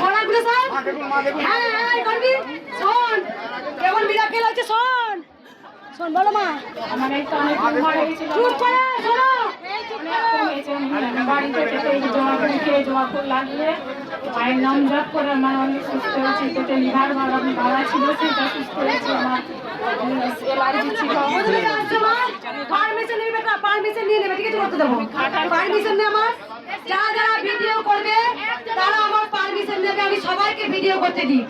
মোড়াগুলো সব হ্যাঁ হ্যাঁ করবি? শোন কেমন মিরাকেল হচ্ছে শোন। শোন বলো মা। আমার এই তো অনেক চুপ করে শোনো বাড়িতে জমা খেয়ে জমা ফুল লাগিয়ে মায়ের নাম জপ করে আমার অনেক সুস্থ হয়েছে পেটে লিভার ভাড়া ভাড়া ছিল সেটা সুস্থ হয়েছে আমার পারমিশন নেবে কা পারমিশন নিয়ে নেবে ঠিক আছে? করতে দেবো। পারমিশন নে আমার। যারা যারা ভিডিও করবে তারা আমার পারমিশন নেবে আমি সবাইকে ভিডিও করতে দিই।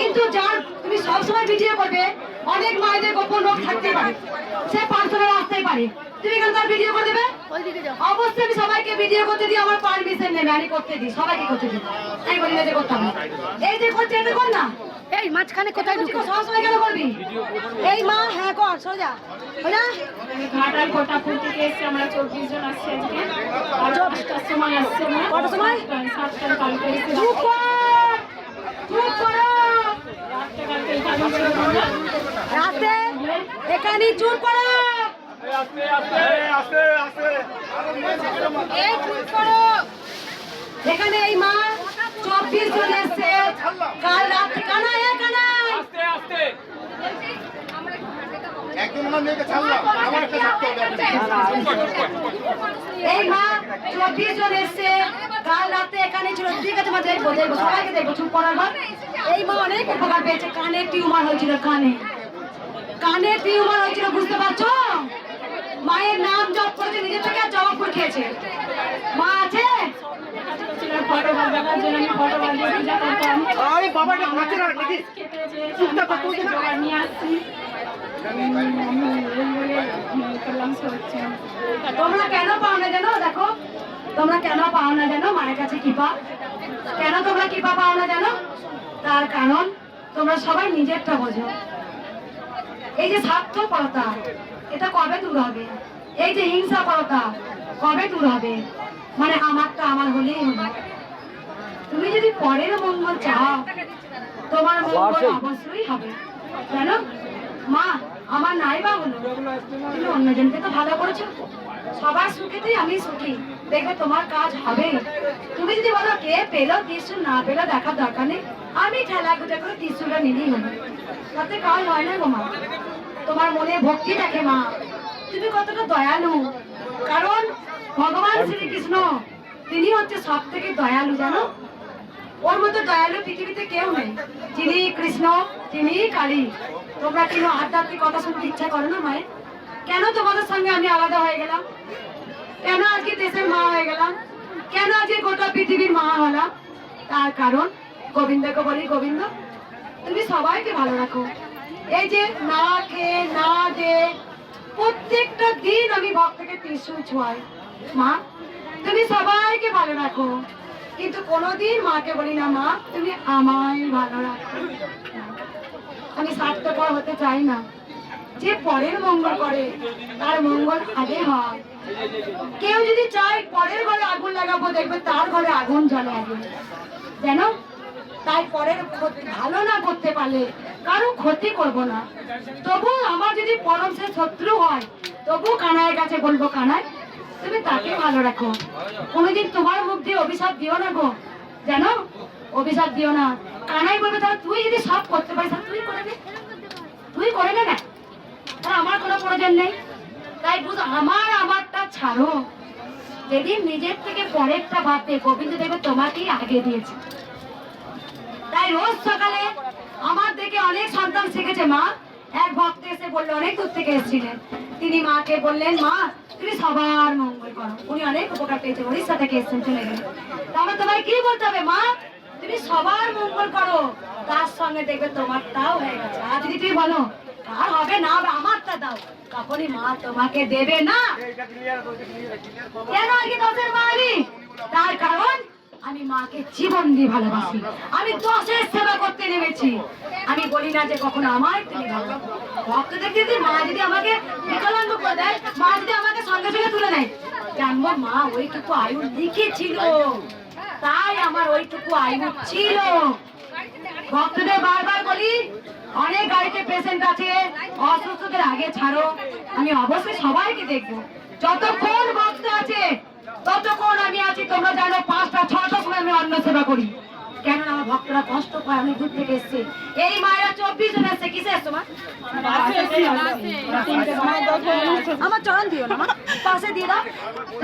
কিন্তু যার তুমি সব সময় ভিডিও করবে অনেক মায়েদের গোপন রোগ থাকতে পারে। সে পার্সোনাল আসতেই পারে। তুমি কেন তার ভিডিও করে দেবে? অবশ্যই আমি সবাইকে ভিডিও করতে দিই আমার পারমিশন নেবে আমি করতে দিই সবাইকে করতে দিই। আমি বলি যে করতাম এই যে করছে এটা কর না। এই মাঝখানে কোথায় ঢুকে সবসময় কেন করবি এই মা হ্যাঁ কর সোজা। সোজা। ঘাটাল কোটা ফুল থেকে এসছে আমরা চব্বিশ জন আসছি আজকে। দশটার সময় আসছে কটার সময়? সাতটার কালকে এসে চুপ কর! চুপ করো! কালকে এখানে ছিল আমরা। রাতে এখানে চুপ করো। এই চুপ করো। এখানে এই মা। এসছে। কাল এই মা চব্বিশ জন এসছে। কাল রাতে এখানে ছিল। ঠিক আছে দেখব দেখব সবাইকে দেখব চুপ করার পর এই মা অনেক উপকার পেয়েছে। কানে টিউমার হয়েছিল কানে। কানে টিউমার হয়েছিল বুঝতে পারছ? মায়ের নাম জপ করেছে নিজে থেকে আর জবা ফুল খেয়েছে। মা আছে? জন্য আমি পূজা করতাম। নিয়ে আসছি। তোমরা কেন পাও না জানো? দেখো তোমরা কেন পাও না জানো? মায়ের কাছে কৃপা। কেন তোমরা কৃপা পাও না জানো? তার কারণ তোমরা সবাই নিজেরটা বোঝো। এই যে স্বার্থপরতা এটা কবে দূর হবে? এই যে হিংসাপরতা কবে দূর হবে? মানে আমারটা আমার হলেই হলো। তুমি যদি পরের মঙ্গল চাও তোমার মঙ্গল অবশ্যই হবে। জানো মা আমার নাই বা হলো। তুমি অন্যজনকে তো ভালো করেছ। সবার সুখেতেই আমি সুখী। দেখবে তোমার কাজ হবে। তুমি যদি বলো কে পেল ত্রিশুল না পেল দেখার দরকার নেই। আমি ঠেলা গুজা করে ত্রিশুলটা নিলেই হলো তাতে কাজ হয় না গো মা। তোমার মনে ভক্তি থাকে মা। তুমি কতটা দয়ালু। কারণ ভগবান শ্রীকৃষ্ণ তিনি হচ্ছে সব থেকে দয়ালু জানো? ওর মতো দয়ালু পৃথিবীতে কেউ নেই। যিনি কৃষ্ণ, তিনি কালী। তোমরা কেন আধ্যাত্মিক কথা শুনতে ইচ্ছা করো না, মায়ের? কেন তোমাদের সঙ্গে আমি আলাদা হয়ে গেলাম? কেন আজকে দেশের মা হয়ে গেলাম? কেন আজকে গোটা পৃথিবীর মা হলাম? তার কারণ গোবিন্দকে বলি গোবিন্দ, তুমি সবাইকে ভালো রাখো। এই যে না খেয়ে, না দে, প্রত্যেকটা দিন আমি ভক্তকে ত্রিশুল ছোঁয়াই। মা, তুমি সবাইকে ভালো রাখো। কিন্তু কোনোদিন মাকে বলি না, মা, তুমি আমায় ভালো রাখো। আমি স্বার্থপর হতে চাই না। যে পরের মঙ্গল করে, তার মঙ্গল আগে হয়। কেউ যদি চায়, পরের ঘরে আগুন লাগাবো, দেখবে তার ঘরে আগুন জ্বলে। আগে যেন তাই পরের ভালো না করতে পারলে, কারও ক্ষতি করব না। তবু আমার যদি পরম সে শত্রু হয় তবু কানাইয়ের কাছে বলব, কানাই তুমি তাকে ভালো রাখো। কোনোদিন তোমার মুখ দিয়ে অভিশাপ দিও না গো। জানো? অভিশাপ দিও না। কানাই বলবে, তাহলে তুই যদি সব করতে পারিস তুই করে নে। তুই করে নে না। আর আমার কোনো প্রয়োজন নেই। তাই বুঝ, আমার আমারটা ছাড়ো। যেদিন নিজের থেকে পরেরটা ভাববে, গোবিন্দ দেবে তোমাকেই আগে দিয়েছে। তাই রোজ সকালে আমার দেখে অনেক সন্তান শিখেছে মা। এক ভক্ত এসে বলল, অনেক দূর থেকে এসেছিলেন তিনি মাকে বললেন, মা, তুমি সবার মঙ্গল করো। উনি অনেক উপকার পেয়েছেন, উড়িষ্যা থেকে এসেছেন, চলে গেলেন। তাহলে তোমায় কি বলতে হবে, মা, তুমি সবার মঙ্গল করো। তার সঙ্গে দেখবে তোমারটাও হয়ে গেছে। আর যদি তুমি বলো কার হবে না হবে আমারটা দাও, তখনই মা তোমাকে দেবে না। কেন আজকে দশের মা আমি তার কারণ আমি মাকে জীবন দিয়ে ভালোবাসি। আমি দশের সেবা করতে নেমেছি। আমি বলি না যে কখনো আমায় তুমি ভালো ভক্ত দেখতে যদি মা যদি আমাকে বিকলাঙ্গ করে দেয়, মা যদি আমাকে সঙ্গে সঙ্গে তুলে নেয় জানব মা ওইটুকু আয়ু লিখেছিল। তাই আমার ওইটুকু আয়ু ছিল। ভক্তদের বারবার বলি, অনেক গাড়িতে পেশেন্ট আছে, অসুস্থদের আগে ছাড়ো। আমি অবশ্যই সবাইকে দেখব। যতক্ষণ আমি দূর থেকে এসছে এই মায়েরা চব্বিশ জন এসছে কিসে এসছো মা? আমার চরণ দিও না মা। পাশে দিয়ে দাও।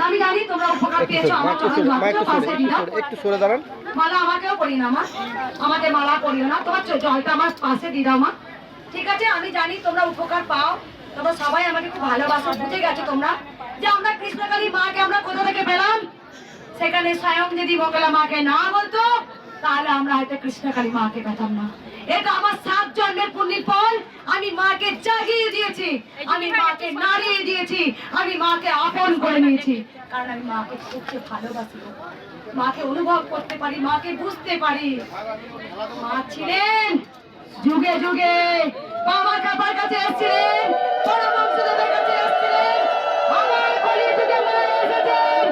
আমি জানি তোমরা উপকার পেয়েছ আমার চরণ ভাবছ পাশে দিয়ে দাও। একটু সরে দাঁড়ান। মালা আমাকেও পরি না মা। আমাকে মালা পরিও না। তোমার জলটা আমার পাশে দিয়ে দাও মা। ঠিক আছে আমি জানি তোমরা উপকার পাও। তোমরা সবাই আমাকে খুব ভালোবাসো বুঝে গেছো তোমরা? যে আমরা কৃষ্ণকালী মাকে আমরা কোথা থেকে পেলাম? সেখানে স্বয়ং যদি মঙ্গলা মাকে না বলতো? তাহলে আমরা হয়তো কৃষ্ণকালী মাকে পেতাম না। এটা আমার সাত জন্মের পুণ্যের ফল। আমি মাকে জাগিয়ে দিয়েছি। আমি মাকে নাড়িয়ে দিয়েছি। আমি মাকে আপন করে নিয়েছি। কারণ আমি মাকে খুব যে ভালোবাসি। মাকে অনুভব করতে পারি, মাকে বুঝতে পারি। মা ছিলেন যুগে যুগে বাবা কাবার কাছে এসেছিলেন কাছে আমার কলি যুগে মা এসেছেন।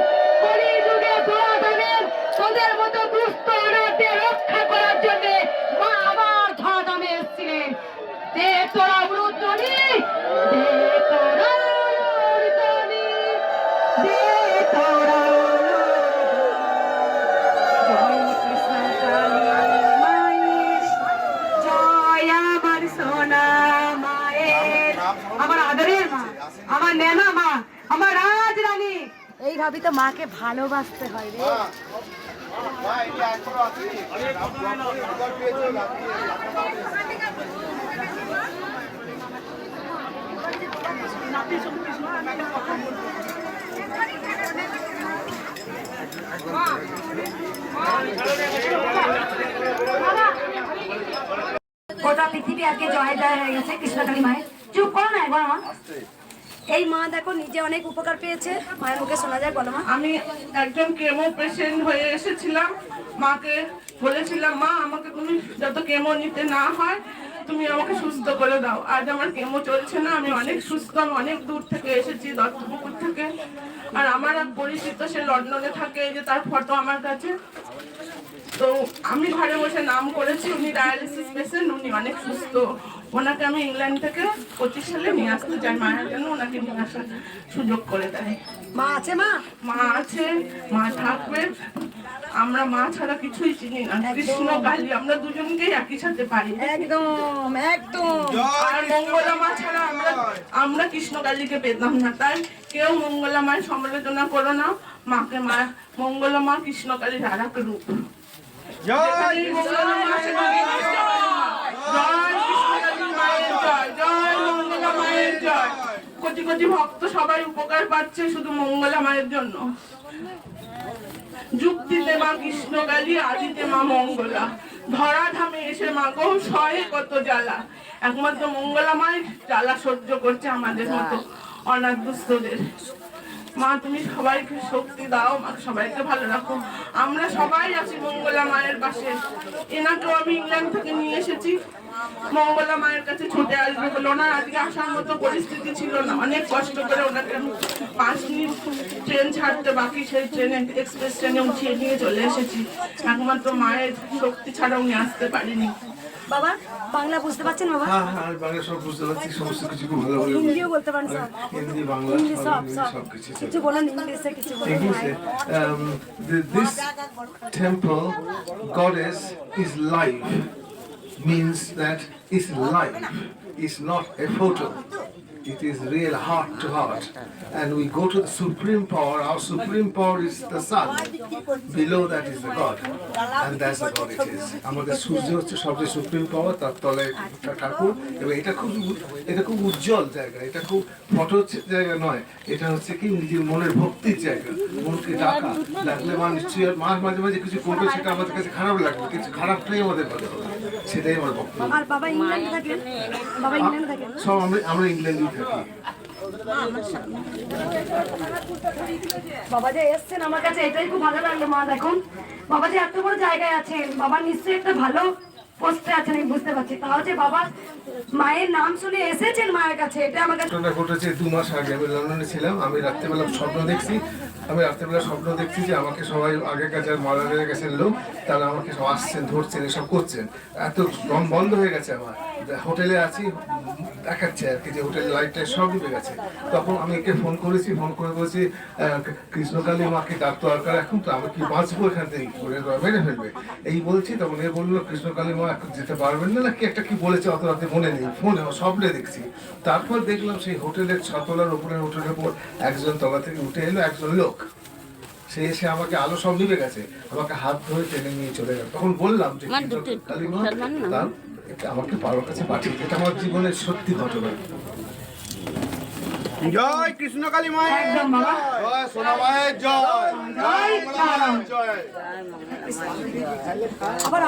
কলি যুগে তোদের মতো দুস্থ আমার নেনা মা আমার রাজ রানী এইভাবে তো মাকে ভালোবাসতে হয় রে। গোটা পৃথিবী আজকে জয় জয় হয়ে গেছে কৃষ্ণকালী মায়ের। চুপ করো না একবার মা এই মা দেখো নিজে অনেক উপকার পেয়েছে। মায়ের মুখে শোনা যায়, বলো মা। আমি একজন কেমো পেশেন্ট হয়ে এসেছিলাম। মাকে বলেছিলাম, মা, আমাকে তুমি যত কেমো নিতে না হয়, তুমি আমাকে সুস্থ করে দাও। আজ আমার কেমো চলছে না, আমি অনেক সুস্থ, আমি অনেক দূর থেকে এসেছি, দত্তপুকুর থেকে। আর আমার এক পরিচিত, সে লন্ডনে থাকে যে তার ফটো আমার কাছে। তো আমি ঘরে বসে নাম করেছি উনি ডায়ালিসিস পেশেন্ট উনি অনেক সুস্থ। ওনাকে আমি ইংল্যান্ড থেকে পঁচিশ সালে নিয়ে আসতে চাই। মায়ের জন্য ওনাকে নিয়ে আসার সুযোগ করে দেয়। মা আছে মা? মা আছে মা থাকবে। আমরা মা ছাড়া কিছুই চিনি না। কৃষ্ণ কালী আমরা দুজনকেই একই সাথে পাই একদম একদম। আর মঙ্গলা মা ছাড়া আমরা আমরা কৃষ্ণ কালীকে পেতাম না। তাই কেউ মঙ্গলা মায়ের সমালোচনা করো না। মাকে মা মঙ্গলা মা কৃষ্ণ কালীর আর এক রূপ। কোটি কোটি ভক্ত সবাই উপকার পাচ্ছে শুধু মঙ্গলা মায়ের জন্য যুক্তিতে মা কৃষ্ণকালী আদিতে মা মঙ্গলা। ধরাধামে এসে মা গো সহে কত জ্বালা। একমাত্র মঙ্গলা মায়ের জ্বালা সহ্য করছে আমাদের মতো অনাথ দুস্থদের মা, তুমি সবাইকে শক্তি দাও, মা, সবাইকে ভালো রাখো। আমরা সবাই আছি মঙ্গলা মায়ের পাশে। এনাকেও আমি ইংল্যান্ড থেকে নিয়ে এসেছি। মঙ্গলা মায়ের কাছে ছুটে আসবে বলে ওনার আজকে আসার মতো পরিস্থিতি ছিল না। অনেক কষ্ট করে ওনাকে পাঁচ মিনিট ট্রেন ছাড়তে বাকি, সেই ট্রেনে, এক্সপ্রেস ট্রেনে উঠিয়ে নিয়ে চলে এসেছি। একমাত্র মায়ের শক্তি ছাড়া উনি আসতে পারিনি। বাবা বাংলা বুঝতে পারছেন বাবা? হ্যাঁ হ্যাঁ আমি বাংলা সব বুঝতে পারছি সমস্ত কিছু খুব ভালো ভালো হিন্দিও বলতে পারেন সব। হিন্দি বাংলা হিন্দি সব সব কিছু। বলেন ইংলিশে কিছু বলেন ইংলিশে um, this temple goddess is live means that it's live it's not a photo. It is real heart to heart. And we go to the supreme power. Our supreme power is the sun. Below that is the god. And that's the god it is. আমাদের সূর্য হচ্ছে সবচেয়ে supreme পাওয়ার তার তলে ঠাকুর। এবং এটা খুব এটা খুব উজ্জ্বল জায়গা। এটা খুব ফটো জায়গা নয়। এটা হচ্ছে কি নিজের মনের ভক্তির জায়গা। মনকে ডাকা। ডাকলে মা নিশ্চয়ই মার মাঝে মাঝে কিছু করবে সেটা আমাদের কাছে খারাপ লাগবে। কিছু খারাপটাই আমাদের ভালো সেটাই আমার বক্তব্য। ইংল্যান্ডে ইংল্যান্ডে সব আমরা আমরা ইংল্যান্ডেই থাকি বাবা যে আমার কাছে, এটাই খুব ভালো লাগল মা, দেখুন। বাবা যে এত বড় জায়গায় আছেন, বাবা নিশ্চয়ই একটা ভালো পোস্টে আছেন, আমি বুঝতে পারছি। তাও যে বাবা মায়ের নাম শুনে এসেছেন মায়ের কাছে, এটা আমার কাছে ঘটনাটা ঘটেছে দু মাস আগে। আমি লন্ডনে ছিলাম, আমি রাত্রেবেলা স্বপ্ন দেখছি, আমি রাত্রেবেলা স্বপ্ন দেখছি যে আমাকে সবাই আগেকার যার হয়ে গেছেন লোক, তারা আমাকে সব আসছেন, ধরছেন, এসব করছেন। এত দম বন্ধ হয়ে গেছে আমার। হোটেলে আছি দেখাচ্ছে আর কি যে হোটেলের লাইটটা সব নিভে গেছে। তখন আমি একে ফোন করেছি ফোন করে বলছি কৃষ্ণকালী মাকে ডাক দরকার এখন তো আমি কি বাঁচবো এখান থেকে? মেরে ফেলবে। এই বলছি তখন এ বলল কৃষ্ণকালী মা এখন যেতে পারবেন না নাকি? একটা কি বলেছে অত রাতে মনে নেই ফোনে স্বপ্নে দেখছি। তারপর দেখলাম সেই হোটেলের ছতলার উপরে হোটেলের উপর একজন তলা থেকে উঠে এলো একজন লোক। সে এসে আমাকে আলো সব নিভে গেছে আমাকে হাত ধরে টেনে নিয়ে চলে গেল। তখন বললাম যে কালী মা তার এটা আমাকে বাবার কাছে পাঠিয়ে এটা আমার জীবনের সত্যি ঘটনা। জয় কৃষ্ণ কালী মায়ের। একদম বাবা। জয় সোনা মায়ের জয়। জয় আবার